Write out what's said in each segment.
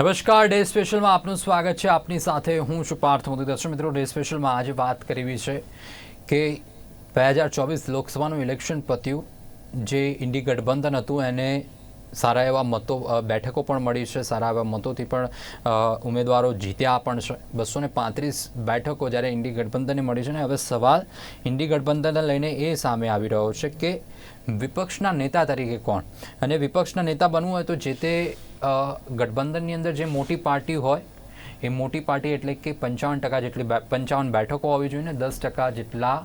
નમસ્કાર, ડે સ્પેશિયલમાં આપનું સ્વાગત છે. આપની સાથે હું છું પાર્થ મોદી દર્શક મિત્રો, ડે સ્પેશિયલમાં આજે વાત કરવી છે કે બે હજાર ચોવીસ લોકસભાનું ઇલેક્શન પત્યું, જે ઇન્ડી ગઠબંધન હતું, એને સારા એવા મતો બેઠકો પણ મળી છે, સારા એવા મતોથી પણ ઉમેદવારો જીત્યા પણ છે. બસો ને પાંત્રીસ બેઠકો જ્યારે ઇન્ડી ગઠબંધનને મળી છે ને, હવે સવાલ ઇન્ડી ગઠબંધનને લઈને એ સામે આવી રહ્યો છે કે વિપક્ષના નેતા તરીકે કોણ? અને વિપક્ષના નેતા બનવું હોય તો જે તે ગઠબંધનની અંદર જે મોટી પાર્ટી હોય, એ મોટી પાર્ટી એટલે કે પંચાવન ટકા જેટલી પંચાવન બેઠકો હોવી જોઈએ ને દસ ટકા જેટલા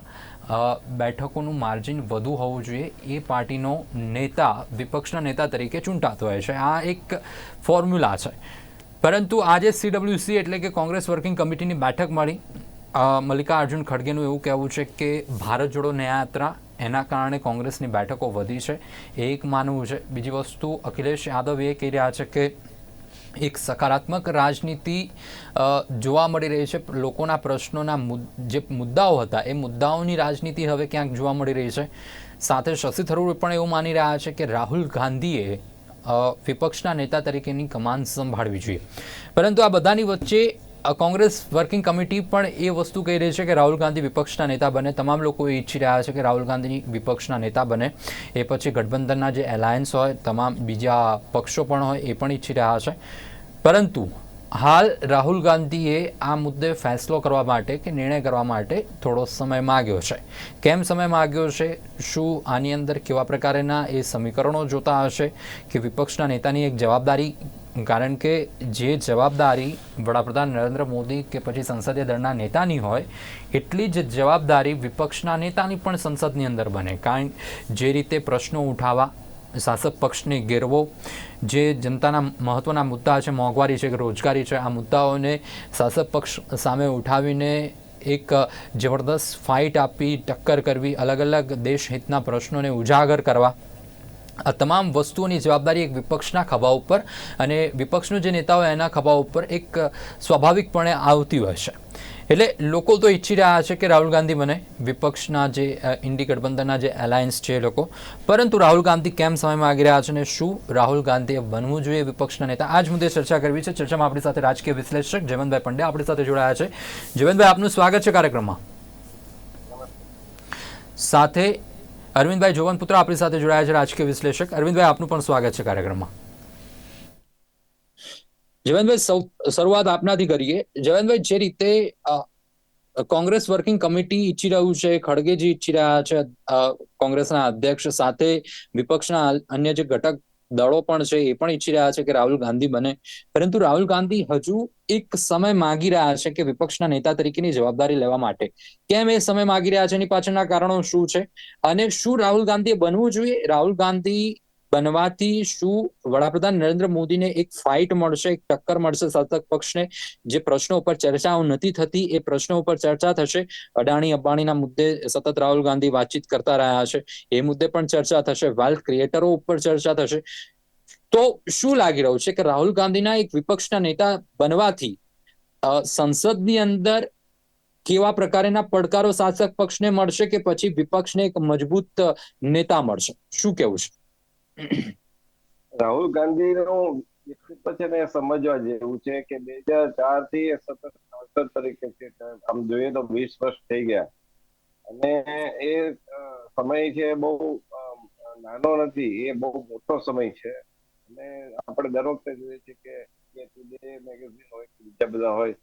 બેઠકોનું માર્જિન વધુ હોવું જોઈએ, એ પાર્ટીનો નેતા, વિપક્ષના નેતા તરીકે ચૂંટાતો હોય છે. આ એક ફોર્મ્યુલા છે. પરંતુ આજે સીડબ્લ્યુસી એટલે કે કોંગ્રેસ વર્કિંગ કમિટીની બેઠક મળી. મલ્લિકાર્જુન ખડગેનું એવું કહેવું છે કે ભારત જોડો ન્યાયાત્રા એના કારણે કોંગ્રેસની બેઠકો વધી છે. એ એક માનવું છે, બીજી વસ્તુ અખિલેશ યાદવ એ કહી રહ્યા છે કે એક સકારાત્મક રાજનીતિ જોવા મળી રહી છે. લોકોના પ્રશ્નોના જે મુદ્દાઓ હતા, એ મુદ્દાઓની રાજનીતિ હવે ક્યાંક જોવા મળી રહી છે. સાથે શશી થરૂર પણ એવું માની રહ્યા છે કે રાહુલ ગાંધીએ વિપક્ષના નેતા તરીકેની કમાન સંભાળવી જોઈએ. પરંતુ આ બધાની વચ્ચે કોંગ્રેસ વર્કિંગ કમિટી પણ એ વસ્તુ કહી રહી છે કે રાહુલ ગાંધી વિપક્ષના નેતા બને. તમામ લોકો ઈચ્છી રહ્યા છે કે રાહુલ ગાંધી વિપક્ષના નેતા બને. એ પછી ગઠબંધનના જે એલાયન્સ હોય, તમામ બીજા પક્ષો પણ હોય, એ પણ ઈચ્છી રહ્યા છે. પરંતુ હાલ રાહુલ ગાંધીએ આ મુદ્દે ફેસલો કરવા માટે કે નિર્ણય કરવા માટે થોડો સમય માગ્યો છે. કેમ સમય માગ્યો છે? શું આની અંદર કેવા પ્રકારના એ સમીકરણો જોતા હશે? કે વિપક્ષના નેતાની એક જવાબદારી કારણ કે જે જવાબદારી વડાપ્રધાન નરેન્દ્ર મોદી કે પછી સંસદીય દળના નેતાની હોય, એટલી જ જવાબદારી વિપક્ષના નેતાની પણ સંસદની અંદર બને. કારણ જે રીતે પ્રશ્નો ઉઠાવવા, શાસક પક્ષને ઘેરવો, જે જનતાના મહત્ત્વના મુદ્દા છે, મોંઘવારી છે કે રોજગારી છે, આ મુદ્દાઓને શાસક પક્ષ સામે ઉઠાવીને એક જબરદસ્ત ફાઇટ આપી, ટક્કર કરવી અલગ અલગ દેશહિતના પ્રશ્નોને ઉજાગર કરવા આ તમામ વસ્તુઓની જવાબદારી એક વિપક્ષના ખભા ઉપર અને વિપક્ષનો જે નેતા હોય એના ખભા ઉપર એક સ્વાભાવિકપણે આવતી હોય છે. એટલે લોકો તો ઈચ્છી રહ્યા છે કે રાહુલ ગાંધી બને, વિપક્ષના જે ઇન્ડી ગઠબંધનના જે એલાયન્સ છે એ લોકો. પરંતુ રાહુલ ગાંધી કેમ સમયમાં આવી રહ્યા છે અને શું રાહુલ ગાંધીએ બનવું જોઈએ વિપક્ષના નેતા? આ જ મુદ્દે ચર્ચા કરવી છે. ચર્ચામાં આપણી સાથે રાજકીય વિશ્લેષક જયવંતભાઈ પંડ્યા આપણી સાથે જોડાયા છે. જયવંતભાઈ, આપનું સ્વાગત છે કાર્યક્રમમાં. સાથે અરવિંદભાઈ જોવનપુત્ર આપણી સાથે જોડાયા છે રાજકીય વિશ્લેષક. અરવિંદભાઈ, આપનું પણ સ્વાગત છે કાર્યક્રમમાં. જયવંતભાઈ સૌ, શરૂઆત આપનાથી કરીએ. જયવંતભાઈ જે રીતે કોંગ્રેસ વર્કિંગ કમિટી ઈચ્છી રહ્યું છે, ખડગેજી ઈચ્છી રહ્યા છે કોંગ્રેસના અધ્યક્ષ સાથે વિપક્ષના અન્ય જે ઘટક દળો પણ છે, એ પણ ઈચ્છી રહ્યા છે કે રાહુલ ગાંધી બને. પરંતુ રાહુલ ગાંધી હજુ એક સમય માગી રહ્યા છે કે વિપક્ષના નેતા તરીકેની જવાબદારી લેવા માટે. કેમ એ સમય માગી રહ્યા છે? એની પાછળના કારણો શું છે? અને શું રાહુલ ગાંધીએ બનવું જોઈએ? રાહુલ ગાંધી બનવાથી શું વડાપ્રધાન નરેન્દ્ર મોદીને એક ફાઇટ મળશે, એક ટક્કર મળશે શાસક પક્ષને? જે પ્રશ્નો ઉપર ચર્ચાઓ નથી થતી, એ પ્રશ્નો ઉપર ચર્ચા થશે. અડાણી અંબાણીના મુદ્દે સતત રાહુલ ગાંધી વાતચીત કરતા રહ્યા છે એ મુદ્દે પણ ચર્ચા થશે. વેલ્થ ક્રિએટરો ઉપર ચર્ચા થશે. તો શું લાગી રહ્યું છે કે રાહુલ ગાંધીના એક વિપક્ષના નેતા બનવાથી સંસદની અંદર કેવા પ્રકારના પડકારો શાસક પક્ષને મળશે કે પછી વિપક્ષને એક મજબૂત નેતા મળશે? શું કેવું છે? રાહુલ ગાંધીનું વ્યક્તિત્વ છે ને સમજવા જેવું છે કે બે હજાર ચારથી સતત સાંસદ તરીકે છે. આમ જોઈએ તો વીસ વર્ષ થઈ ગયા. અને એ સમય છે બહુ નાનો નથી. એ બહુ મોટો સમય છે. અને આપણે દર વખતે જોઈએ છે કે ટુડે મેગેઝિન હોય કે બીજા બધા હોય,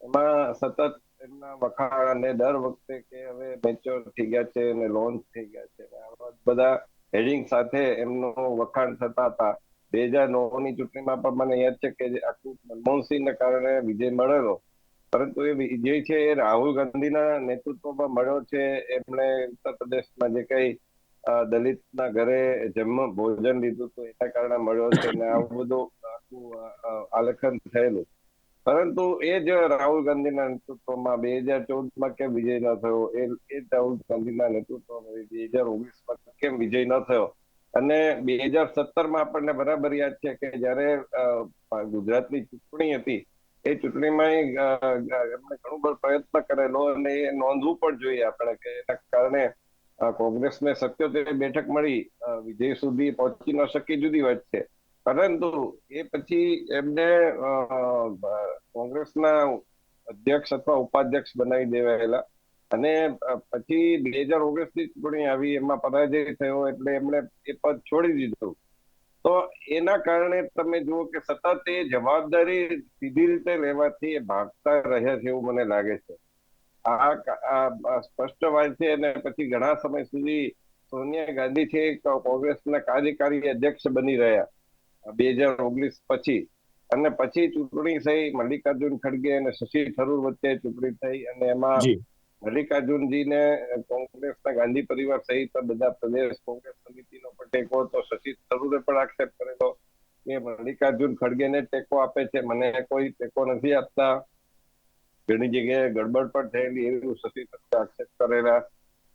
એમાં સતત એમના વખાણ અને દર વખતે કે હવે મેચ્યોર થઈ ગયા છે અને લોન્ચ થઈ ગયા છે. આવા બધા હેડિંગ સાથે એમનું વખાણ થતા હતા. બે હજાર નવની ચૂંટણીમાં પણ મને યાદ છે કે મનમોહનસિંહને કારણે વિજય મળેલો. પરંતુ એ વિજય છે એ રાહુલ ગાંધીના નેતૃત્વમાં મળ્યો છે, એમણે ઉત્તર પ્રદેશમાં જે કઈ દલિતના ઘરે જન્મ, ભોજન લીધું હતું, એના કારણે મળ્યો છે અને આવું બધું આખું આલેખન થયેલું. પરંતુ એ જ રાહુલ ગાંધીના નેતૃત્વમાં બે હજાર ચૌદમાં કેમ વિજય ન થયો? એ રાહુલ ગાંધીના નેતૃત્વમાં બે હજાર ઓગણીસમાં કેમ વિજય ન થયો? અને બે હજાર સત્તરમાં આપણને બરાબર યાદ છે કે જયારે ગુજરાતની ચૂંટણી હતી, એ ચૂંટણીમાં એમણે ઘણો બધો પ્રયત્ન કરેલો અને એ નોંધવું પણ જોઈએ આપણે કે એના કારણે કોંગ્રેસને સત્યોતેર બેઠક મળી વિજય સુધી પહોંચી ન શકી જુદી વાત છે. પરંતુ એ પછી એમને કોંગ્રેસના અધ્યક્ષ અથવા ઉપાધ્યક્ષ બનાવી દેવાયેલા. અને પછી બે હજાર ઓગણીસની ચૂંટણી આવી, એમાં પરાજય થયો એટલે એમણે એ પદ છોડી દીધું. તો એના કારણે તમે જુઓ કે સતત એ જવાબદારી સીધી રીતે લેવાથી એ ભાગતા રહ્યા છે એવું મને લાગે છે. આ સ્પષ્ટ વાત છે અને પછી ઘણા સમય સુધી સોનિયા ગાંધી છે કોંગ્રેસના કાર્યકારી અધ્યક્ષ બની રહ્યા. બે હજાર ઓગણીસ પછી. અને પછી ચૂંટણી થઈ મલ્લિકાર્જુન ખડગે અને શશી થરૂર વચ્ચે ચૂંટણી થઈ અને એમાં મલ્લિકાર્જુનજીને કોંગ્રેસના ગાંધી પરિવાર સહિત બધા પ્રદેશ કોંગ્રેસ સમિતિનો પણ ટેકો તો શશી થરૂરે પણ આક્ષેપ કરેલો કે મલ્લિકાર્જુન ખડગેને ટેકો આપે છે. મને કોઈ ટેકો નથી આપતા. ઘણી જગ્યાએ ગડબડ પણ થયેલી એવું શશી થરૂરે આક્ષેપ કરેલા.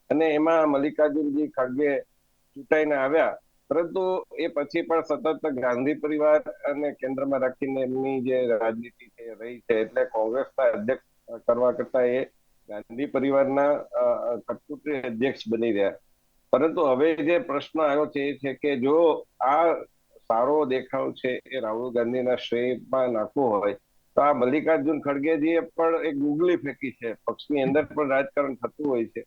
અને એમાં મલ્લિકાર્જુનજી ખડગે ચૂંટાઈને આવ્યા. પરંતુ એ પછી પણ સતત ગાંધી પરિવાર અને કેન્દ્રમાં રાખીને એમની જે રાજનીતિ છે રહી છે એટલે કોંગ્રેસના અધ્યક્ષ કરવા કરતા એ ગાંધી પરિવારના અ, અધ્યક્ષ બની રહ્યા. પરંતુ હવે જે પ્રશ્ન આવ્યો છે એ છે કે જો આ સારો દેખાવ છે એ રાહુલ ગાંધીના શ્રેયમાં નાખવો હોય તો આ મલ્લિકાર્જુન ખડગેજીએ પણ એક ગુગલી ફેંકી છે. પક્ષની અંદર પણ રાજકારણ થતું હોય છે.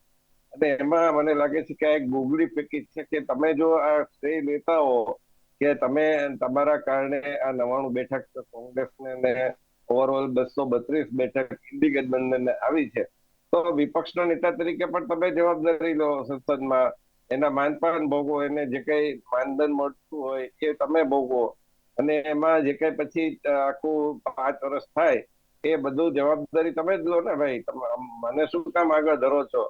અને એમાં મને લાગે છે કે એક ગુગલી પેકેજ છે કે તમે જો આ શ્રેય લેતા હો કે તમે તમારા કારણે આ નવાણું બેઠક કોંગ્રેસને ને ઓવરઓલ બસો બત્રીસ બેઠક ઇન્ડી ગઠબંધનને આવી છે. તો વિપક્ષના નેતા તરીકે પણ તમે જવાબદારી લો સંસદમાં. એના માનપાન ભોગવો, એને જે કઈ માનદંડ મળતું હોય એ તમે ભોગવો. અને એમાં જે કઈ પછી આખું પાંચ વર્ષ થાય એ બધું જવાબદારી તમે જ લો ને ભાઈ. મને શું કામ આગળ ધરો છો?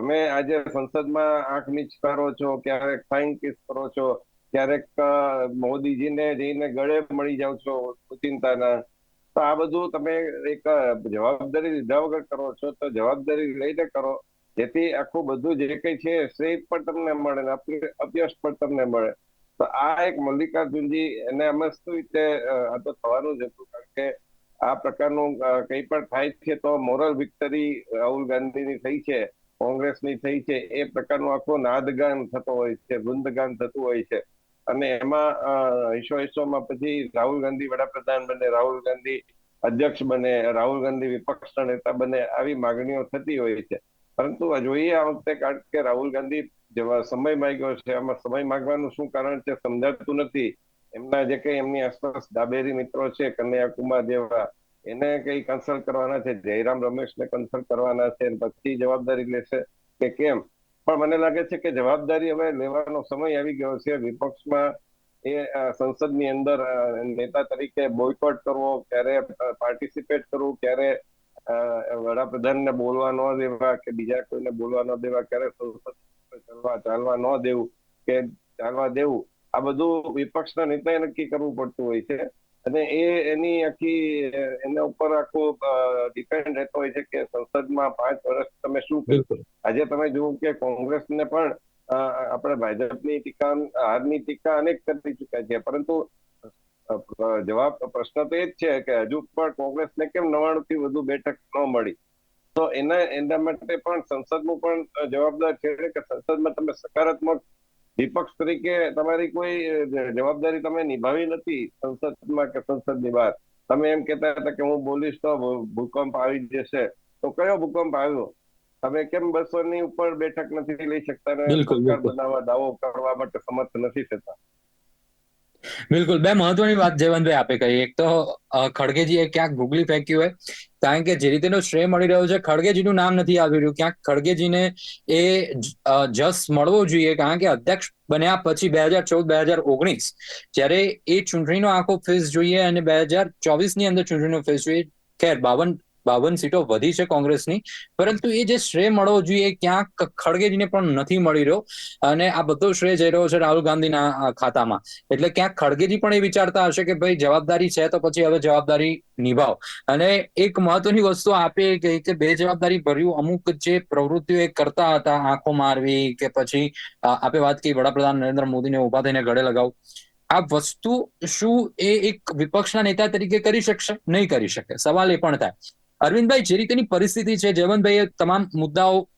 તમે આજે સંસદમાં આંખ નીચ કરો છો, ક્યારેક ફાઇન કિસ કરો છો, ક્યારેક મોદીજીને જઈને ગળે મળી જાવ છો ચિંતાના તો આ બધું તમે એક જવાબદારી લીધા વગર કરો છો, તો જવાબદારી લઈને કરો, જેથી આખું બધું જે કઈ છે, શ્રેય પણ તમને મળે ને અપય- પણ તમને મળે. તો આ એક મલ્લિકાર્જુનજી એને અમે રીતે આ તો થવાનું જ હતું, કારણ કે આ પ્રકારનું કંઈ પણ થાય છે તો મોરલ વિક્ટરી રાહુલ ગાંધીની થઈ છે. કોંગ્રેસની થઈ છે, એ પ્રકારનો આખો નાદગાન થતો હોય છે વૃંદગાન થતું હોય છે. અને એમાં હિસ્સો હિસ્સોમાં પછી રાહુલ ગાંધી વડાપ્રધાન બને, રાહુલ ગાંધી અધ્યક્ષ બને, રાહુલ ગાંધી વિપક્ષના નેતા બને, આવી માગણીઓ થતી હોય છે. પરંતુ જોઈએ આ વખતે કારણ કે રાહુલ ગાંધી જેવા સમય માંગ્યો છે, આમાં સમય માંગવાનું શું કારણ છે સમજાતું નથી. એમના જે કઈ એમની આસપાસ ડાબેરી મિત્રો છે કન્યા કુમાર જેવા એને કઈ કન્સલ્ટ કરવાના છે? જયરામ રમેશને કન્સલ્ટ કરવાના છે પછી જવાબદારી લેશે કે કેમ? પણ મને લાગે છે કે જવાબદારી હવે લેવાનો સમય આવી ગયો છે. વિપક્ષમાં એ સંસદની અંદર નેતા તરીકે બોયકોટ કરવો, ક્યારે પાર્ટિસિપેટ કરવું, ક્યારે વડાપ્રધાનને બોલવા ન દેવા કે બીજા કોઈને બોલવા ન દેવા, ક્યારે સંસદ ચાલવા ચાલવા ન દેવું કે ચાલવા દેવું, આ બધું વિપક્ષના નેતાએ નક્કી કરવું પડતું હોય છે. અને એ એની આખી એના ઉપર આખું ડિપેન્ડ રહેતો હોય છે કે સંસદમાં પાંચ વર્ષ તમે શું કર્યું? આજે તમે જુઓ કે કોંગ્રેસને પણ આપણે ભાજપની ટીકા હારની ટીકા અનેક કરી ચુક્યા છે. પરંતુ જવાબ પ્રશ્ન તો એ જ છે કે હજુ પણ કોંગ્રેસને કેમ નવાણું થી વધુ બેઠક ન મળી? તો એના એના માટે પણ સંસદનું પણ જવાબદાર છે કે સંસદમાં તમે સકારાત્મક વિપક્ષ તરીકે તમારી કોઈ જવાબદારી તમે નિભાવી નથી સંસદમાં કે સંસદની બહાર? તમે એમ કહેતા હતા કે હું બોલીશ તો ભૂકંપ આવી જશે. તો કયો ભૂકંપ આવ્યો? તમે કેમ બસો ની ઉપર બેઠક નથી લઈ શકતા સરકાર બનાવવા દાવો કરવા માટે સમર્થ નથી થતા? બિલકુલ. બે મહત્વની વાત જયવંતભાઈ આપે કહી. એક તો ખડગેજી ખડગેજીએ ક્યાંક ગુગલી ફેંક્યું હોય કારણ કે જે રીતેનો શ્રેય મળી રહ્યો છે, ખડગેજીનું નામ નથી આવી રહ્યું. ક્યાંક ખડગેજીને એ જસ મળવો જોઈએ. કારણ કે અધ્યક્ષ બન્યા પછી બે હજાર ચૌદ, બે હજાર ઓગણીસ, જ્યારે એ ચૂંટણીનો આખો ફેસ જોઈએ અને બે હજાર ચોવીસની અંદર ચૂંટણીનો ફેઝ જોઈએ. ખેર, બાવન બાવન સીટો વધી છે કોંગ્રેસની. પરંતુ એ જે શ્રેય મળવો જોઈએ ક્યાંક ખડગેજીને પણ નથી મળી રહ્યો. અને આ બધો શ્રેય જઈ રહ્યો છે રાહુલ ગાંધીના ખાતામાં. એટલે ક્યાંક ખડગેજી પણ એ વિચારતા હશે કે ભાઈ જવાબદારી છે તો પછી હવે જવાબદારી નિભાવ. અને એક મહત્વની વસ્તુ આપે કહી કે બે જવાબદારી ભર્યું અમુક જે પ્રવૃત્તિઓ એ કરતા હતા, આંખો મારવી કે પછી આપે વાત કરી વડાપ્રધાન નરેન્દ્ર મોદીને ઊભા થઈને ગળે લગાવું. આ વસ્તુ શું એ એક વિપક્ષના નેતા તરીકે કરી શકશે? નહીં કરી શકે. સવાલ એ પણ થાય. અરવિંદભાઈ જે રીતેની પરિસ્થિતિ છે. જયવંતભાઈએ તમામ મુદ્દાઓ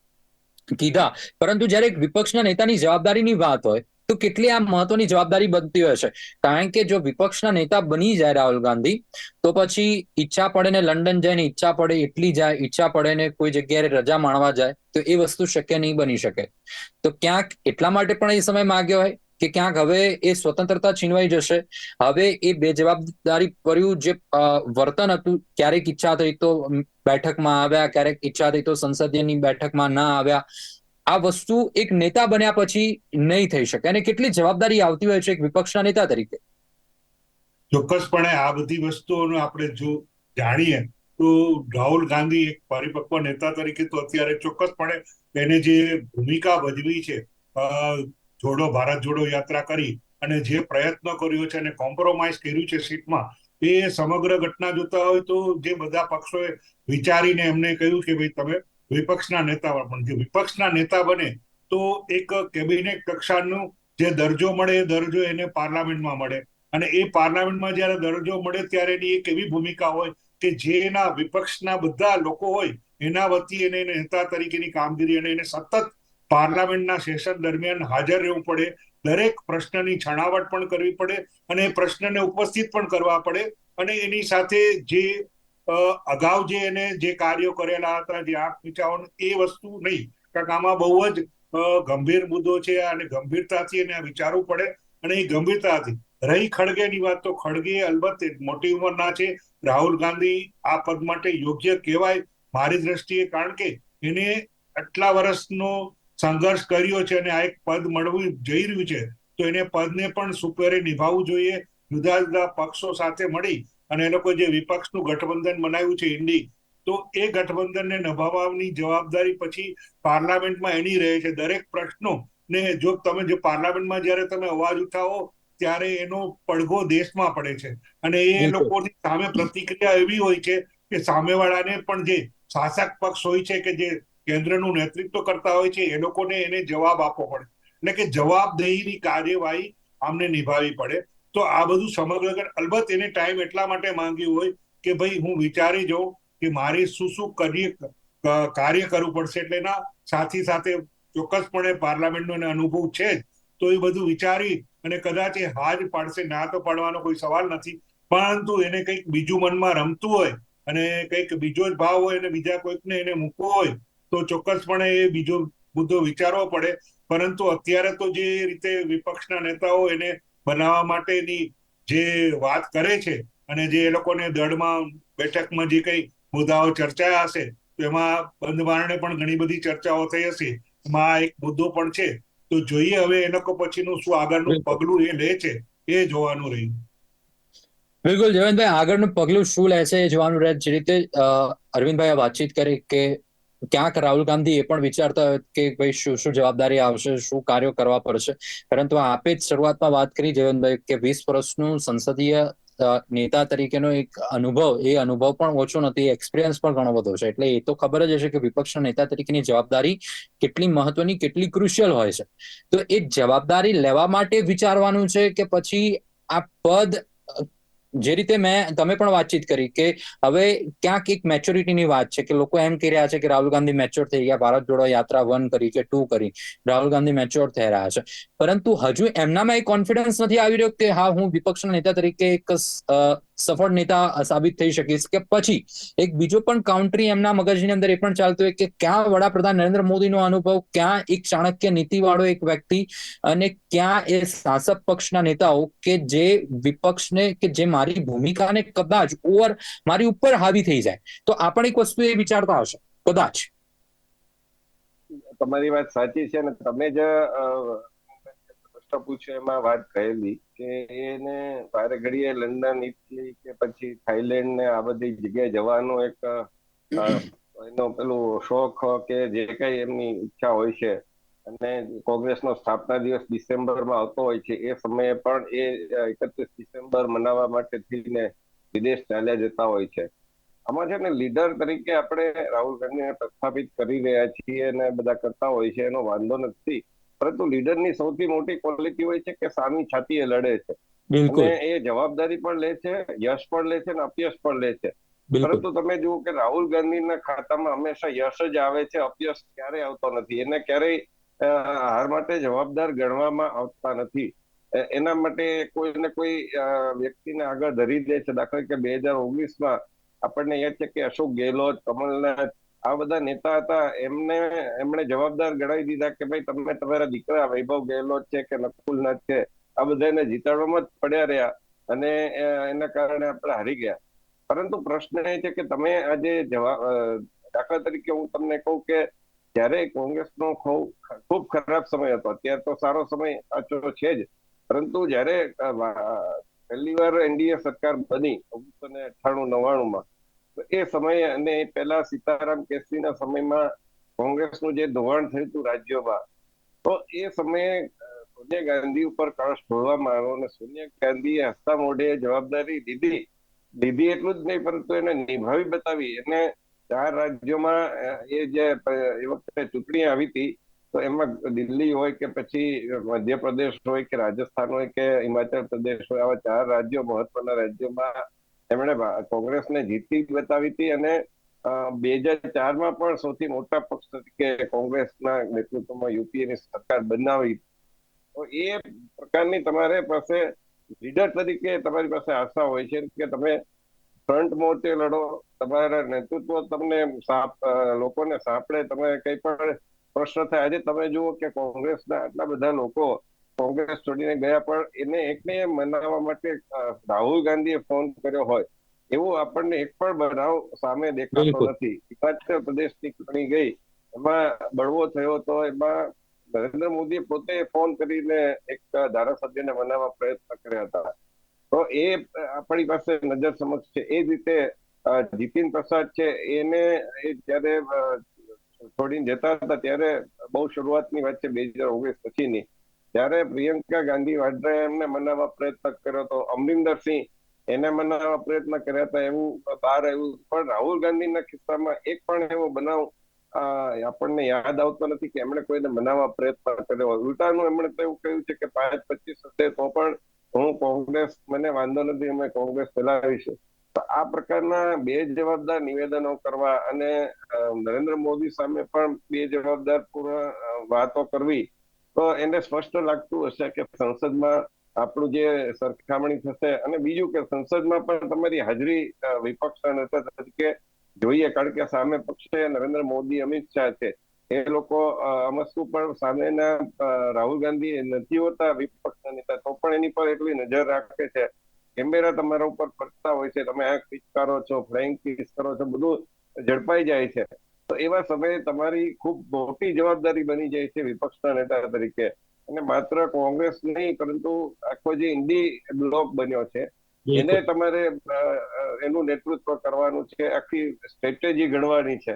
કીધા. પરંતુ જ્યારે એક વિપક્ષના નેતાની જવાબદારીની વાત હોય, તો કેટલી આ મહત્વની જવાબદારી બનતી હોય છે? કારણ કે જો વિપક્ષના નેતા બની જાય રાહુલ ગાંધી, તો પછી ઈચ્છા પડે ને લંડન જાય ને ઈચ્છા પડે એટલી જાય, ઈચ્છા પડે ને કોઈ જગ્યાએ રજા માણવા જાય, તો એ વસ્તુ શક્ય નહીં બની શકે. તો ક્યાંક એટલા માટે પણ એ સમય માંગ્યો હોય? કે ક્યાંક હવે એ સ્વતંત્રતા છીનવાઈ જશે. હવે એ બે જવાબદારી ભર્યું જે વર્તન હતું, ક્યારેક ઈચ્છા થઈ તો બેઠકમાં આવ્યા, ક્યારેક ઈચ્છા થઈ તો સંસદીયની બેઠકમાં ના આવ્યા. આ વસ્તુ એક નેતા બન્યા પછી નહીં થઈ શકે અને કેટલી જવાબદારી આવતી હોય છે એક વિપક્ષના નેતા તરીકે. ચોક્કસપણે આ બધી વસ્તુઓનું આપણે જો જાણીએ, તો રાહુલ ગાંધી એક પરિપક્વ નેતા તરીકે તો અત્યારે ચોક્કસપણે એને જે ભૂમિકા ભજવી છે જોડો ભારત જોડો યાત્રા કરી અને જે પ્રયત્ન કર્યો છે અને કોમ્પ્રોમાઇઝ કર્યું છે સીટમાં, એ સમગ્ર ઘટના જોતા હોય તો જે બધા પક્ષોએ વિચારીને એમને કહ્યું કે ભાઈ તમે વિપક્ષના નેતા પણ જો વિપક્ષના નેતા બને તો એક કેબિનેટ કક્ષાનું જે દરજ્જો મળે એ દરજ્જો એને પાર્લામેન્ટમાં મળે. અને એ પાર્લામેન્ટમાં જ્યારે દરજ્જો મળે ત્યારે એની એક એવી ભૂમિકા હોય કે જે એના વિપક્ષના બધા લોકો હોય એના વતી એને નેતા તરીકેની કામગીરી અને એને સતત પાર્લામેન્ટના સેશન દરમિયાન હાજર રહેવું પડે, દરેક પ્રશ્નની છણાવટ પણ કરવી પડે અને પ્રશ્નને ઉપસ્થિત પણ કરવા પડે અને એની સાથે જે અગાઉ જે એને જે કાર્યો કરેલા હતા, જે આંખ મીચાવવાનું એ વસ્તુ નહીં. કારણ કે આમાં બહુ જ ગંભીર મુદ્દો છે અને ગંભીરતાથી એને વિચારવું પડે અને એ ગંભીરતાથી રહી ખડગેની વાત તો ખડગે અલબત્ત મોટી ઉંમરના છે. રાહુલ ગાંધી આ પદ માટે યોગ્ય કહેવાય મારી દ્રષ્ટિએ કારણ કે એને આટલા વર્ષનો સંઘર્ષ કર્યો છે અને આ એક પદ મળવું જઈ રહ્યું છે તો એને પદને પણ સુપેરે નિભાવવું જોઈએ. જુદા જુદા પક્ષો સાથે મળી અને એ લોકો જે વિપક્ષનું ગઠબંધન બનાવ્યું છે ઇન્ડી તો એ ગઠબંધનને નિભાવવાની જવાબદારી પછી પાર્લામેન્ટમાં એની રહે છે. દરેક પ્રશ્નો ને જો તમે જે પાર્લામેન્ટમાં જ્યારે તમે અવાજ ઉઠાવો ત્યારે એનો પડઘો દેશમાં પડે છે. અને એ. લોકોની સામે પ્રતિક્રિયા એવી હોય છે કે સામેવાળાને પણ જે શાસક પક્ષ હોય છે કે જે કેન્દ્રનું નેતૃત્વ કરતા હોય છે, એ લોકોને એને જવાબ આપવો પડે. એટલે કે જવાબદેહીની કાર્યવાહી આમને નિભાવવી પડે. તો આ બધું સમગ્ર અલબત્ત એને ટાઈમ એટલા માટે માંગ્યું હોય કે ભાઈ હું વિચારી જાઉં કે મારે શું શું કરીએ કાર્ય કરવું પડશે. એટલે એના સાથી સાથે ચોક્કસપણે પાર્લામેન્ટનો એને અનુભવ છે જ. તો એ બધું વિચારી અને કદાચ એ હા જ પાડશે, ના તો પાડવાનો કોઈ સવાલ નથી. પરંતુ એને કંઈક બીજું મનમાં રમતું હોય અને કંઈક બીજો જ ભાવ હોય અને બીજા કોઈકને એને મૂકવો હોય તો ચોક્કસપણે એ બીજો મુદ્દો વિચારવો પડે. પરંતુ અત્યારે તો જે રીતે વિપક્ષના નેતાઓ એને બનાવવા માટેની જે વાત કરે છે અને જે એ લોકોને દળમાં બેઠકમાં જે કઈ મુદ્દાઓ ચર્ચાયા હશે તો એમાં બંધબારણે પણ ઘણી બધી ચર્ચાઓ થઈ હશે. એમાં આ એક મુદ્દો પણ છે. તો જોઈએ હવે એ લોકો પછીનું શું આગળનું પગલું એ લે છે એ જોવાનું રહ્યું. બિલકુલ જયવંતભાઈ આગળનું પગલું શું લેશે એ જોવાનું રહે જે રીતે અરવિંદભાઈ વાતચીત કરી કે ક્યાંક રાહુલ ગાંધી એ પણ વિચારતા હોય કે ભાઈ શું શું જવાબદારી આવશે, શું કાર્યો કરવા પડશે? પરંતુ આપે જ શરૂઆતમાં વાત કરી જયવંતભાઈ કે વીસ વર્ષનું સંસદીય નેતા તરીકેનો એક અનુભવ, એ અનુભવ પણ ઓછો નથી એક્સપિરિયન્સ પણ ઘણો બધો છે. એટલે એ તો ખબર જ હશે કે વિપક્ષના નેતા તરીકેની જવાબદારી કેટલી મહત્વની, કેટલી ક્રુશિયલ હોય છે. તો એ જવાબદારી લેવા માટે વિચારવાનું છે કે પછી આ પદ જે રીતે મેં, તમે પણ વાતચીત કરી કે હવે ક્યાંક એક મેચ્યોરિટીની વાત છે કે લોકો એમ કહી રહ્યા છે કે રાહુલ ગાંધી મેચ્યોર થઈ ગયા, ભારત જોડો યાત્રા વન કરી કે ટુ કરી. રાહુલ ગાંધી મેચ્યોર થઈ રહ્યા છે. પરંતુ હજુ એમનામાં એ કોન્ફિડન્સ નથી આવી રહ્યો કે હા, હું વિપક્ષના નેતા તરીકે એક સફળ નેતા સાબિત થઈ શકીશ કે પછી એક બીજો પણ કાઉન્ટ્રી એમના મગજની અંદર એ પણ ચાલતું હોય કે ક્યાં વડાપ્રધાન નરેન્દ્ર મોદીનો અનુભવ, ક્યાં એક ચાણક્ય નીતિવાળો એક વ્યક્તિ અને ક્યાં એ શાસક પક્ષના નેતાઓ કે જે વિપક્ષને કે જે મારી ભૂમિકાને કદાચ ઓવર મારી ઉપર હાવી થઈ જાય. તો આ પણ એક વસ્તુ એ વિચારતા હશે. કદાચ. તમારી વાત સાચી છે અને તમે જે પ્રશ્ન પૂછ્યો એમાં વાત કહેલી. કે એને વારે ઘડીએ લંડન, ઇટલી કે પછી થાઈલેન્ડ ને આ બધી જગ્યાએ જવાનો એક એનો પેલું શોખ કે જે કઈ એમની ઈચ્છા હોય છે. અને કોંગ્રેસનો સ્થાપના દિવસ ડિસેમ્બરમાં આવતો હોય છે. એ સમયે પણ એ એકત્રીસ ડિસેમ્બર મનાવવા માટે થઈને વિદેશ ચાલ્યા જતા હોય છે. આમાં છે ને લીડર તરીકે આપણે રાહુલ ગાંધીને પ્રસ્થાપિત કરી રહ્યા છીએ અને બધા કરતા હોય છે. એનો વાંધો નથી. પરંતુ લીડરની સૌથી મોટી ક્વોલિટી હોય છે કે સામી છાતીએ લડે છે. બિલકુલ. અને એ જવાબદારી પણ લે છે યશ પણ લે છે અને અપયશ પણ લે છે. પરંતુ તમે જુઓ કે રાહુલ ગાંધીના ખાતામાં હંમેશા યશ જ આવે છે અપયશ ક્યારેય આવતો નથી. એને ક્યારેય હાર માટે જવાબદાર ગણવામાં આવતા નથી. એના માટે કોઈ ને કોઈ વ્યક્તિને આગળ ધરી દે છે. દાખલા કે બે હજાર ઓગણીસમાં આપણને યાદ છે કે અશોક ગેહલોત કમલનાથ આ બધા નેતા હતા, એમને, એમણે જવાબદાર ગણાવી દીધા કે ભાઈ, તમે તમારા દીકરા વૈભવ ગેહલોત છે કે નકુલનાથ છે, આ બધાને જીતાડવામાં જ પડ્યા રહ્યા અને એના કારણે આપણે હારી ગયા. પરંતુ પ્રશ્ન એ છે કે તમે આજે જવાબ દાખલા તરીકે હું તમને કહું કે જ્યારે કોંગ્રેસનો ખૂબ ખૂબ ખરાબ સમય હતો, અત્યારે તો સારો સમય સાચો છે જ. પરંતુ જ્યારે પહેલી વાર એનડીએ સરકાર બની, ઓગણીસો ને અઠ્ઠાણું નવ્વાણું માં એ સમય અને પહેલા સીતારામ કેસરીના સમયમાં કોંગ્રેસનું જે ધોવાણ થયું હતું રાજ્યમાં, તો એ સમયે સોનિયા ગાંધી ઉપર કળશ ઢોળવામાં આવ્યો અને સોનિયા ગાંધીએ હસતા મોઢે જવાબદારી લીધી લીધી એટલું જ નહીં, પરંતુ એને નિભાવી બતાવી. એને ચાર રાજ્યોમાં એ જે એ વખતે ચૂંટણી આવી હતી, તો એમાં દિલ્હી હોય કે પછી મધ્યપ્રદેશ હોય કે રાજસ્થાન હોય કે હિમાચલ પ્રદેશ હોય, આવા ચાર રાજ્યો મહત્વના રાજ્યોમાં એમણે કોંગ્રેસને જીતી બતાવી હતી અને બે હજાર ચારમાં પણ સૌથી મોટા પક્ષ તરીકે કોંગ્રેસના નેતૃત્વમાં યુપીએની સરકાર બનાવી. તો એ પ્રકારની તમારે પાસે લીડર તરીકે તમારી પાસે આશા હોય છે કે તમે ફ્રન્ટ મોરચે લડો, તમારા નેતૃત્વ તમને લોકોને સાંપડે, તમે કઈ પણ પ્રશ્ન થાય. આજે તમે જુઓ કે કોંગ્રેસના આટલા બધા લોકો કોંગ્રેસ છોડીને ગયા પણ એને એકને મનાવવા માટે રાહુલ ગાંધીએ ફોન કર્યો હોય એવો આપણને એક પણ બનાવ સામે દેખાતો નથી. હિમાચલ પ્રદેશની ચૂંટણી ગઈ એમાં બળવો થયો તો એમાં નરેન્દ્ર મોદીએ પોતે ફોન કરીને એક ધારાસભ્યને મનાવવા પ્રયત્ન કર્યા હતા. તો એ આપણી પાસે નજર સમક્ષ છે. એ જ રીતે જીતિન પ્રસાદ છે એને એ જ્યારે છોડીને જતા હતા ત્યારે બહુ શરૂઆતની વાત છે બે હજાર ઓગણીસ પછીની. ત્યારે પ્રિયંકા ગાંધી વાડ્રાએ એમને મનાવવા પ્રયત્ન કર્યો હતો અમરિંદર સિંહ એને મનાવવા પ્રયત્ન કર્યા હતા એવું બહાર આવ્યું. પણ રાહુલ ગાંધીના કિસ્સામાં એક પણ એવો બનાવ આપણને યાદ આવતો નથી કે એમણે કોઈને મનાવવા પ્રયત્ન કર્યો ઉલટાનું એમણે તો એવું કહ્યું છે કે પાંચ પચીસ હશે તો પણ હું કોંગ્રેસ, મને વાંધો નથી, અમે કોંગ્રેસ ચલાવીશું. તો આ પ્રકારના બે જવાબદાર નિવેદનો કરવા અને નરેન્દ્ર મોદી સામે પણ બે જવાબદાર પૂર્ણ વાતો કરવી તો એને સ્પષ્ટ લાગતું હશે કે સંસદમાં આપણું જે સરખામણી થશે અને બીજું કે સંસદમાં પણ તમારી હાજરી વિપક્ષના તરીકે જોઈએ. કારણ કે સામે પક્ષે નરેન્દ્ર મોદી, અમિત શાહ છે. એ લોકો અમસ્તુ પણ સામેના રાહુલ ગાંધી નથી હોતા, વિપક્ષના નેતા, તો પણ એની પર એટલી નજર રાખે છે. કેમેરા તમારા ઉપર ફરતા હોય છે. તમે આંખ પિચકારો છો ફ્લાઇંગ કિસ કરો છો, બધું ઝડપાઈ જાય છે. તો એવા સમયે તમારી ખૂબ મોટી જવાબદારી બની જાય છે વિપક્ષના નેતા તરીકે. અને માત્ર કોંગ્રેસ નહીં પરંતુ આખો જે ઇન્ડી બ્લોક બન્યો છે એને તમારે એનું નેતૃત્વ કરવાનું છે આખી સ્ટ્રેટેજી ઘડવાની છે.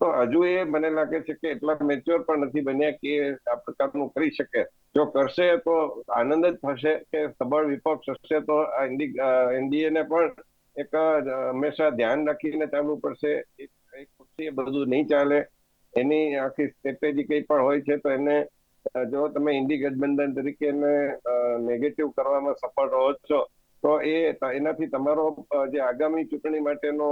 તો હજુ એ મને લાગે છે કે એટલા મેચ્યોર પણ નથી બન્યા કે આ પ્રકારનું કરી શકે. જો કરશે તો આનંદ જ થશે કે સબળ વિપક્ષ હશે તો આ એનડીએ ને પણ એક હંમેશા ધ્યાન રાખીને ચાલવું પડશે. એક ખુરશીએ બધું નહીં ચાલે. એની આખી સ્ટ્રેટેજી કઈ પણ હોય છે તો એને જો તમે ઇન્ડી ગઠબંધન તરીકે એને નેગેટિવ કરવામાં સફળ રહો છો તો એ એનાથી તમારો જે આગામી ચૂંટણી માટેનો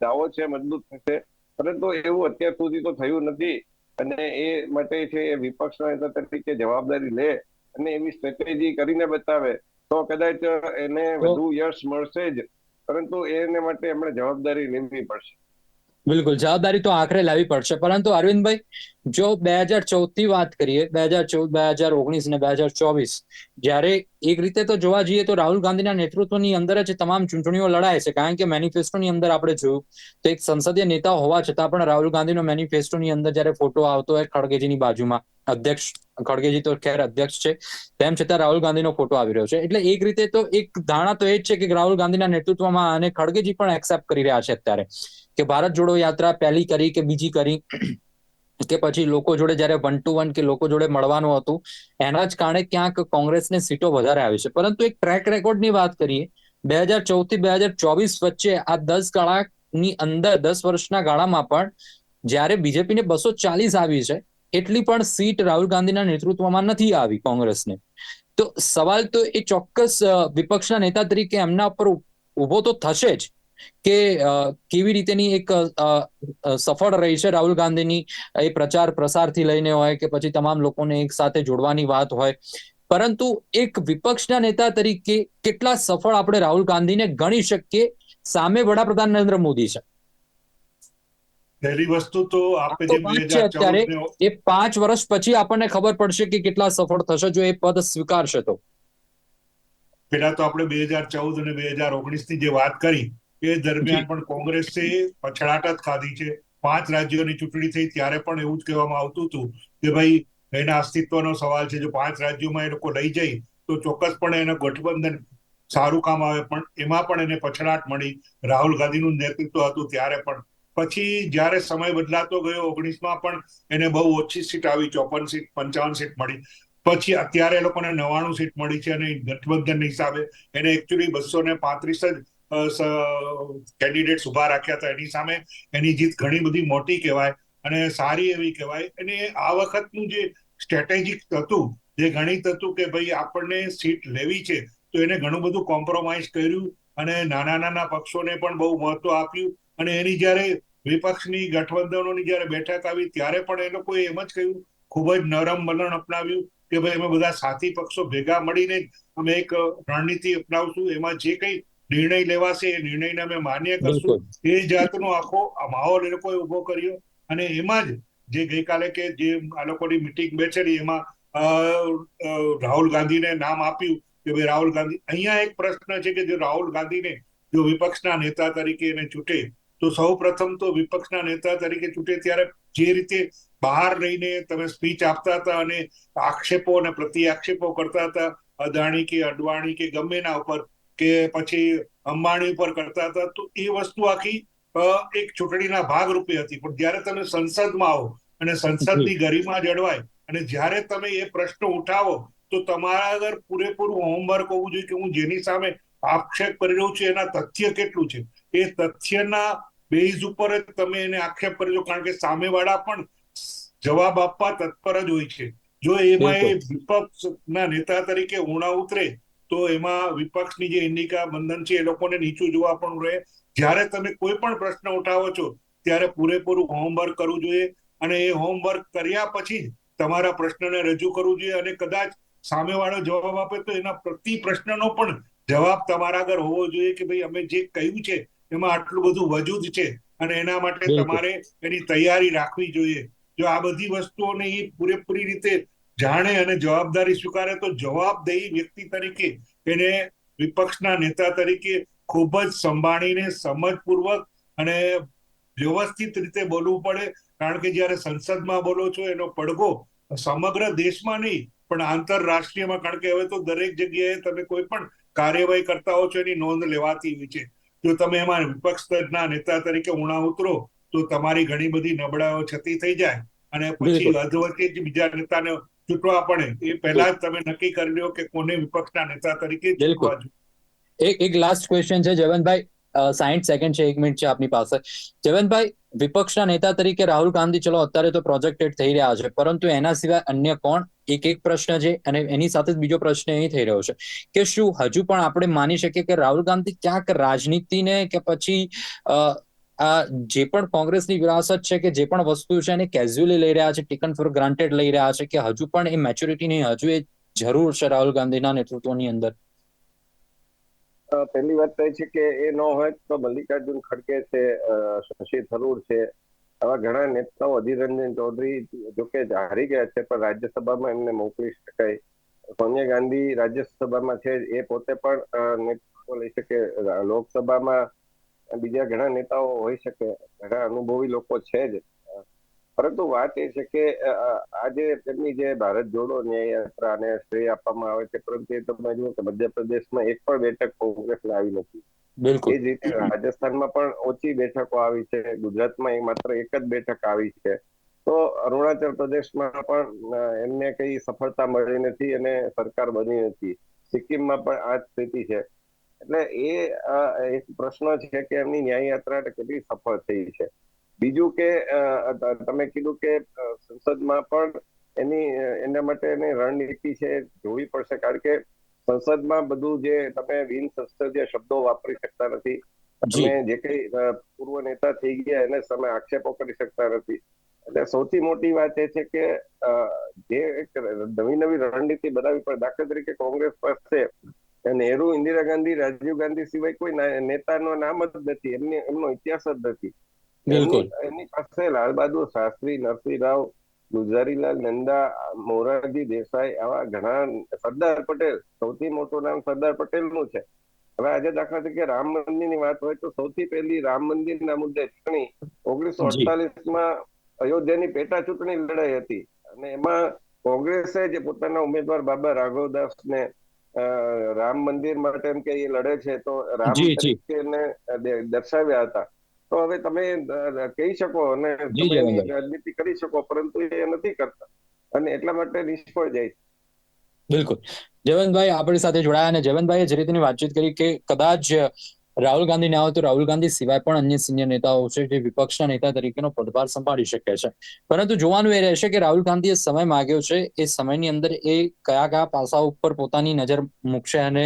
દાવો છે મજબૂત થશે. પરંતુ એવું અત્યાર સુધી તો થયું નથી. અને એ માટે છે એ વિપક્ષના નેતા તરીકે જવાબદારી લે અને એવી સ્ટ્રેટેજી કરીને બતાવે તો કદાચ એને વધુ યશ મળશે જ. પરંતુ એને માટે એમણે જવાબદારી લેવી પડશે. બિલકુલ, જવાબદારી તો આખરે લાવવી પડશે. પરંતુ અરવિંદભાઈ, જો બે હજાર ચૌદથી વાત કરીએ, બે હજાર ચૌદ, બે હજાર ઓગણીસ ને બે હજાર ચોવીસ, જયારે એક રીતે તો જોવા જઈએ તો રાહુલ ગાંધીના નેતૃત્વની અંદર જ તમામ ચૂંટણીઓ લડાય છે. કારણ કે મેનિફેસ્ટોની અંદર આપણે જોયું તો એક સંસદીય નેતા હોવા છતાં પણ રાહુલ ગાંધીનો મેનિફેસ્ટોની અંદર જ્યારે ફોટો આવતો હોય ખડગેજીની બાજુમાં, અધ્યક્ષ, ખડગેજી તો ખેર અધ્યક્ષ છે, તેમ છતાં રાહુલ ગાંધીનો ફોટો આવી રહ્યો છે. એટલે એક રીતે તો એક ધારણા તો એ જ છે કે રાહુલ ગાંધીના નેતૃત્વમાં અને ખડગેજી પણ એક્સેપ્ટ કરી રહ્યા છે અત્યારે. કે ભારત જોડો યાત્રા પહેલી કરી કે બીજી કરી કે પછી લોકો જોડે જ્યારે વન ટુ વન કે લોકો જોડે મળવાનું હતું, એના જ કારણે ક્યાંક કોંગ્રેસને સીટો વધારે આવી છે. પરંતુ એક ટ્રેક રેકોર્ડની વાત કરીએ, બે હજાર ચૌદથી બે હજાર ચોવીસ વચ્ચે આ દસ ગાળાની અંદર, દસ વર્ષના ગાળામાં પણ જ્યારે બીજેપીને બસો ચાલીસ આવી છે, એટલી પણ સીટ રાહુલ ગાંધીના નેતૃત્વમાં નથી આવી કોંગ્રેસને. તો સવાલ તો એ ચોક્કસ વિપક્ષના નેતા તરીકે એમના પર ઊભો તો થશે જ કે કેવી રીતેની એક સફળ રહી છે રાહુલ ગાંધીની એ પ્રચાર પ્રસારથી લઈને હોય કે પછી તમામ લોકોને એક સાથે જોડવાની વાત હોય. પરંતુ એક વિપક્ષના નેતા તરીકે કેટલા સફળ આપણે રાહુલ ગાંધીને ગણી શકીએ? સામે વડાપ્રધાન નરેન્દ્ર મોદી છે. પહેલી વસ્તુ તો આપે જે બે વાત છે હજાર અત્યારે. એ પાંચ વર્ષ પછી આપણને ખબર પડશે કે કેટલા સફળ થશે જો એ પદ સ્વીકારશે તો. પેલા તો આપણે બે હજાર ચૌદ અને બે હજાર ઓગણીસની જે વાત કરી એ દરમિયાન પણ કોંગ્રેસે પછડાટ જ ખાધી છે. પાંચ રાજ્યોની ચૂંટણી થઈ ત્યારે પણ એવું જ કહેવામાં આવતું હતું કે ભાઈ એના અસ્તિત્વનો સવાલ છે. જો પાંચ રાજ્યોમાં એ લોકો લઈ જાય તો ચોક્કસપણે એનો ગઠબંધન સારું કામ આવે. પણ એમાં પણ એને પછડાટ મળી. રાહુલ ગાંધીનું નેતૃત્વ હતું ત્યારે પણ. પછી જ્યારે સમય બદલાતો ગયો ઓગણીસમાં પણ એને બહુ ઓછી સીટ આવી ચોપન સીટ પંચાવન સીટ મળી. પછી અત્યારે એ લોકોને નવાણું સીટ મળી છે અને ગઠબંધન હિસાબે એને એકચ્યુઅલી બસો ને પાંત્રીસ જ કેન્ડિડેટ્સ ઊભા રાખ્યા હતા એની સામે. એની જીત ઘણી બધી મોટી કહેવાય અને સારી એવી કહેવાય. અને આ વખતનું જે સ્ટ્રેટેજિક હતું જે ગણિત હતું કે ભાઈ આપણને સીટ લેવી છે, તો એને ઘણું બધું કોમ્પ્રોમાઇઝ કર્યું અને નાના નાના પક્ષોને પણ બહુ મહત્વ આપ્યું. અને એની જ્યારે વિપક્ષની ગઠબંધનોની જ્યારે બેઠક આવી, ત્યારે પણ એ લોકોએ એમ જ કહ્યું, ખૂબ જ નરમ વલણ અપનાવ્યું કે ભાઈ અમે બધા સાથી પક્ષો ભેગા મળીને અમે એક રણનીતિ અપનાવશું. એમાં જે કંઈ નિર્ણય લેવાશે એ નિર્ણયને અમે માન્ય કરશું. એ જાતનો આખો માહોલ એ લોકોએ ઊભો કર્યો. અને એમાં જ જે ગઈકાલે કે જે આ લોકોની મિટિંગ બેઠેલી એમાં રાહુલ ગાંધીને નામ આપ્યું કે ભાઈ રાહુલ ગાંધી અહીંયા એક પ્રશ્ન છે કે જો રાહુલ ગાંધીને જો વિપક્ષના નેતા તરીકે એને ચૂંટે તો સૌ પ્રથમ તો વિપક્ષના નેતા તરીકે ચૂંટે ત્યારે જે રીતે બહાર રહીને તમે સ્પીચ આપતા હતા અને આક્ષેપો અને પ્રતિ આક્ષેપો કરતા હતા અદાણી કે અડવાણી કે ગમે એના ઉપર કે પછી અંબાણી ઉપર કરતા હતા તો એ વસ્તુ આખી એક ચૂંટણીના ભાગરૂપે હતી. પણ જ્યારે તમે સંસદમાં આવો અને સંસદની ગરિમા જળવાય અને જ્યારે તમે એ પ્રશ્ન ઉઠાવો તો તમારા આગળ પૂરેપૂરું હોમવર્ક હોવું જોઈએ કે હું જેની સામે આક્ષેપ કરી રહ્યું છું એના તથ્ય કેટલું છે? એ તથ્યના બેઝ ઉપર જ તમે એને આક્ષેપ કરજો કારણ કે સામેવાળા પણ જવાબ આપવા તત્પર જ હોય છે. જો એમાં એ વિપક્ષના નેતા તરીકે ઉણા ઉતરે તો એમાં વિપક્ષની જે ઇન્ડિકા બંધન છે એ લોકોને નીચું જોવા પણ રહે. જ્યારે તમે કોઈ પણ પ્રશ્ન ઉઠાવો છો ત્યારે પૂરેપૂરું હોમવર્ક કરવું જોઈએ અને એ હોમવર્ક કર્યા પછી જ તમારા પ્રશ્નને રજૂ કરવું જોઈએ અને કદાચ સામેવાળો જવાબ આપે તો એના પ્રતિ પ્રશ્નનો પણ જવાબ તમારા આગળ હોવો જોઈએ કે ભાઈ અમે જે કહ્યું છે એમાં આટલું બધું વજૂદ છે અને એના માટે તમારે એની તૈયારી રાખવી જોઈએ. જો આ બધી વસ્તુઓને એ પૂરેપૂરી રીતે જાણે અને જવાબદારી સ્વીકારે તો જવાબદેહી વ્યક્તિ તરીકે એને વિપક્ષના નેતા તરીકે ખૂબ જ સંભાળીને સમજપૂર્વક અને વ્યવસ્થિત રીતે બોલવું પડે. કારણ કે જ્યારે સંસદમાં બોલો છો, એનો પડઘો સમગ્ર દેશમાં નહીં, પણ આંતરરાષ્ટ્રીયમાં. કારણ કે હવે તો દરેક જગ્યાએ તમે કોઈ પણ કાર્યવાહી કરતા હો છો, એની નોંધ લેવાતી હોય છે. જો તમે એમાં વિપક્ષના નેતા તરીકે ઉણા ઉતરો, તો તમારી ઘણી બધી નબળાઈઓ છતી થઈ જાય. અને પછી. અધવચ્ચે જ બીજા નેતાને ચૂંટવા પડે. એ પહેલા જ તમે નક્કી કરી લો કે કોને વિપક્ષના નેતા તરીકે ચૂંટવા એક એક લાસ્ટ ક્વેશ્ચન છે જયવંતભાઈ સાઈઠ સેકન્ડ છે એક મિનિટ છે આપની પાસે. જવનભાઈ વિપક્ષના નેતા તરીકે રાહુલ ગાંધી ચલો અત્યારે તો પ્રોજેક્ટેડ થઈ રહ્યા છે પરંતુ એના સિવાય અન્ય કોણ? એક એક પ્રશ્ન છે અને એની સાથે જ બીજો પ્રશ્ન એ થઈ રહ્યો છે કે શું હજુ પણ આપણે માની શકીએ કે રાહુલ ગાંધી ક્યાંક રાજનીતિને કે પછી આ જે પણ કોંગ્રેસની વિરાસત છે કે જે પણ વસ્તુ છે એને કેઝ્યુઅલી લઈ રહ્યા છે ટેકન ફોર ગ્રાન્ટેડ લઈ રહ્યા છે કે હજુ પણ એ મેચ્યોરિટીની હજુ એ જરૂર છે રાહુલ ગાંધીના નેતૃત્વની અંદર. પહેલી વાત એ છે કે એ ન હોય તો મલ્લિકાર્જુન ખડગે છે શશી થરૂર છે, આવા ઘણા નેતાઓ અધીર રંજન ચૌધરી જોકે હારી ગયા છે, પણ રાજ્યસભામાં એમને મોકલી શકાય. સોનિયા ગાંધી રાજ્યસભામાં છે, એ પોતે પણ નેતૃત્વ લઈ શકે. લોકસભામાં બીજા ઘણા નેતાઓ હોઈ શકે ઘણા અનુભવી લોકો છે જ. પરંતુ વાત એ છે કે આજે તેમની જે ભારત જોડો ન્યાય યાત્રાને શ્રેય આપવામાં આવે છે પરંતુ એ તમે જુઓ કે મધ્યપ્રદેશમાં એક પણ બેઠક કોંગ્રેસને આવી નથી. બિલકુલ. એ જ રીતે રાજસ્થાનમાં પણ ઓછી બેઠકો આવી છે ગુજરાતમાં એ માત્ર એક જ બેઠક આવી છે. તો અરુણાચલ પ્રદેશમાં પણ એમને કઈ સફળતા મળી નથી અને સરકાર બની નથી. સિક્કિમમાં પણ આ જ સ્થિતિ છે. એટલે એ એક પ્રશ્ન છે કે એમની ન્યાય યાત્રા કેટલી સફળ થઈ છે. બીજું કે તમે કીધું કે સંસદમાં પણ એની એના માટે એની રણનીતિ છે જોવી પડશે. કારણ કે સંસદમાં બધું જે તમે બિન સંસદીય શબ્દો વાપરી શકતા નથી. તમે જે કઈ પૂર્વ નેતા થઈ ગયા એને સામે આક્ષેપો કરી શકતા નથી. એટલે સૌથી મોટી વાત એ છે કે જે એક નવી નવી રણનીતિ બનાવી પણ દાખલા તરીકે કોંગ્રેસ પાસે નહેરુ ઇન્દિરા ગાંધી રાજીવ ગાંધી સિવાય કોઈ નેતાનો નામ જ નથી એમને એમનો ઇતિહાસ જ નથી બિલકુલ. એમની- પાસે લાલ બહાદુર શાસ્ત્રી નરસિંહરાવ ગુલઝારીલાલ નંદા મોરારજી દેસાઈ આવા ઘણા સરદાર પટેલ સૌથી મોટું નામ સરદાર પટેલનું છે હવે આજે દાખલા તરીકે રામ મંદિરની વાત હોય તો સૌથી પહેલી રામ મંદિરના મુદ્દે ચૂંટણી ઓગણીસો. અડતાલીસમાં અયોધ્યાની પેટા ચૂંટણી લડાઈ હતી અને એમાં કોંગ્રેસે જે પોતાના ઉમેદવાર બાબા રાઘવદાસને અ, રામ મંદિર માટે એમ કે એ લડે છે તો રામ જી, જી. તરીકે દર્શાવ્યા હતા તો હવે તમે કહી શકો અને. રાજનીતિ કરી શકો પરંતુ એ નથી કરતા અને એટલા માટે નિષ્ફળ જાય બિલકુલ જયવંતભાઈ આપણી સાથે જોડાયા અને જયવંતભાઈએ જે રીતની વાતચીત કરી કે કદાચ રાહુલ ગાંધી ના હોય તો રાહુલ ગાંધી સિવાય પણ અન્ય સિનિયર નેતાઓ છે જે વિપક્ષના નેતા તરીકેનો પદભાર સંભાળી શકે છે. પરંતુ જોવાનું એ રહેશે કે રાહુલ ગાંધીએ સમય માગ્યો છે. એ સમયની અંદર એ કયા કયા પાસા ઉપર પોતાની નજર મૂકશે અને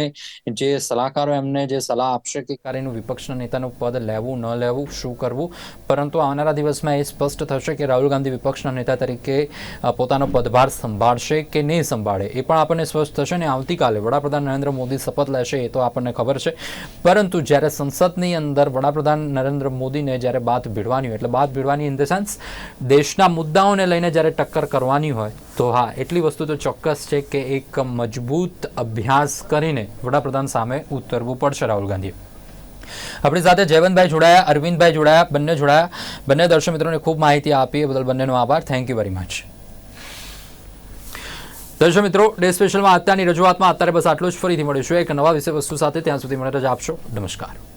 જે સલાહકારો એમને જે સલાહ આપશે કે કાર્યનું વિપક્ષના નેતાનું પદ લેવું, ન લેવું, શું કરવું. પરંતુ આવનારા દિવસમાં એ સ્પષ્ટ થશે કે રાહુલ ગાંધી વિપક્ષના નેતા તરીકે પોતાનો પદભાર સંભાળશે કે નહીં સંભાળે. એ પણ આપણને સ્પષ્ટ થશે ને આવતીકાલે વડાપ્રધાન નરેન્દ્ર મોદી શપથ લેશે એ તો આપણને ખબર છે. પરંતુ જ્યારે સંસદની અંદર વડાપ્રધાન નરેન્દ્ર મોદીને જ્યારે બાત ભીડવાની હોય, એટલે બાત ભીડવાની ઇન ધ સેન્સ દેશના મુદ્દાઓને લઈને જ્યારે ટક્કર કરવાની હોય, તો હા, એટલી વસ્તુ તો ચોક્કસ છે કે એક મજબૂત અભ્યાસ કરીને વડાપ્રધાન સામે ઉતરવું પડશે રાહુલ ગાંધીએ. આપણી સાથે જયવંતભાઈ જોડાયા, અરવિંદભાઈ જોડાયા, બંને જોડાયા. બંને દર્શક મિત્રોને ખૂબ માહિતી આપી, એ બદલ બંનેનો આભાર. થેન્ક યુ વેરી મચ દર્શક મિત્રો, ડે સ્પેશલમાં અત્યારની રજૂઆતમાં અત્યારે બસ આટલું જ. ફરીથી મળીશું એક નવા વિષય વસ્તુ સાથે. ત્યાં સુધી મને રજા આપશો. નમસ્કાર.